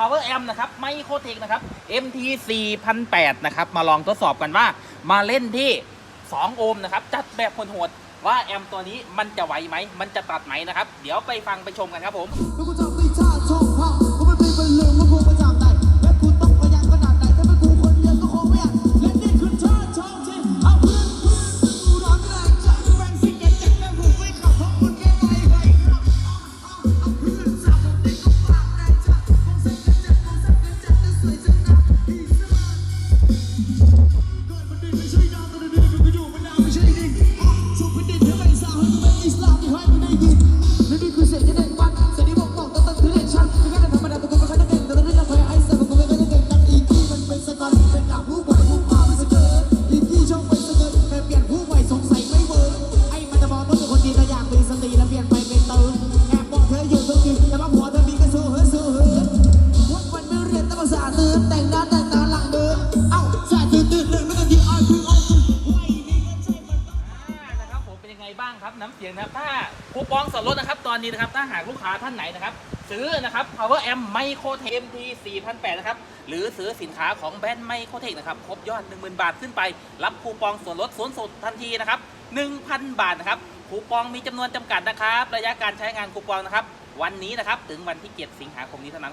Power Amp นะครับไมโครเทคนะครับ MT 4008นะครับ มาลองทดสอบกันว่า มาเล่นที่ 2 โอห์มนะครับ จัดแบบโหดว่าแอมตัวนี้มันจะไหวไหม มันจะตัดไหมนะครับ เดี๋ยวไปฟังไปชมกันครับผม มีสติแล้วเปลี่ยนไปเป็นเติมแอบบอกเธออยู่ทุกทีแต่ว่าผัวเธอมีก็สู้เฮ้ยสู้เฮ้ยวันวันไม่เรียนแต่ภาษาตื่นแต่ง ไงบ้างครับน้ำเสียงนะครับถ้าคูปองส่วนลดนะครับ ตอนนี้นะครับถ้าหากลูกค้าท่านไหนนะครับ ซื้อนะครับ Power Amp Micro tmt 4008นะครับหรือซื้อสินค้าของแบรนด์ Micro Tech นะครับครบยอด 10,000 บาทขึ้นไป รับคูปองส่วนลดสูงสุดทันทีนะครับ 1,000 บาทนะครับคูปองมีจำนวนจำกัดนะครับ ระยะการใช้งานคูปองนะครับ วันนี้นะครับถึงวันที่ 7 สิงหาคมนี้เท่านั้นครับ